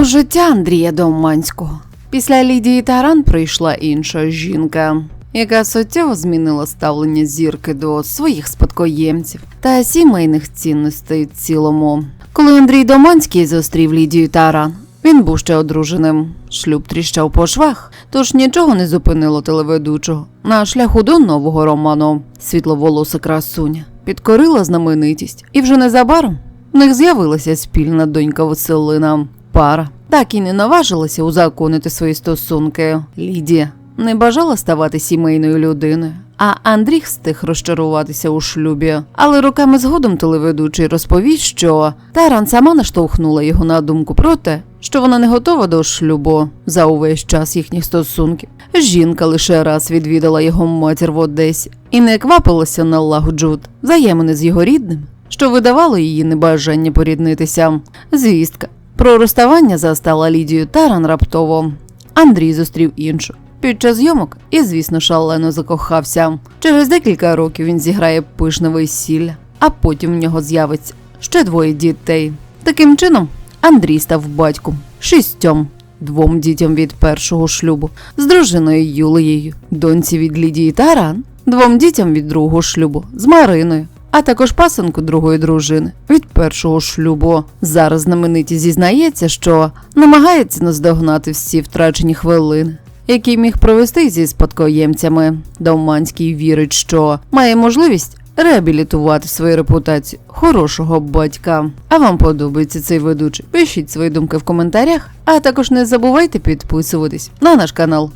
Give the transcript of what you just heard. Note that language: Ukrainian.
У життя Андрія Доманського після Лідії Таран прийшла інша жінка, яка суттєво змінила ставлення зірки до своїх спадкоємців та сімейних цінностей в цілому. Коли Андрій Доманський зустрів Лідію Таран, він був ще одруженим. Шлюб тріщав по швах, тож нічого не зупинило телеведучого на шляху до нового роману. Світловолоса красуня підкорила знаменитість, і вже незабаром в них з'явилася спільна донька Василина. Пара так і не наважилася узаконити свої стосунки. Лідія не бажала ставати сімейною людиною. А Андрій встиг розчаруватися у шлюбі. Але роками згодом телеведучий розповість, що Таран сама наштовхнула його на думку про те, що вона не готова до шлюбу за увесь час їхніх стосунків. Жінка лише раз відвідала його матір в Одесі і не квапилася на налагоджувати взаємини з його рідним, що видавало її небажання поріднитися. Звістка про розставання застала Лідію Таран раптово. Андрій зустрів іншу. Під час зйомок і, звісно, шалено закохався. Через декілька років він зіграє пишне весілля, а потім в нього з'явиться ще двоє дітей. Таким чином, Андрій став батьком шістьом, двом дітям від першого шлюбу, з дружиною Юлією, доньці від Лідії Таран, двом дітям від другого шлюбу з Мариною, а також пасенку другої дружини від першого шлюбу. Зараз знамениті зізнається, що намагається наздогнати всі втрачені хвилини. Який міг провести зі спадкоємцями, Довманський вірить, що має можливість реабілітувати свою репутацію хорошого батька. А вам подобається цей ведучий? Пишіть свої думки в коментарях, а також не забувайте підписуватись на наш канал.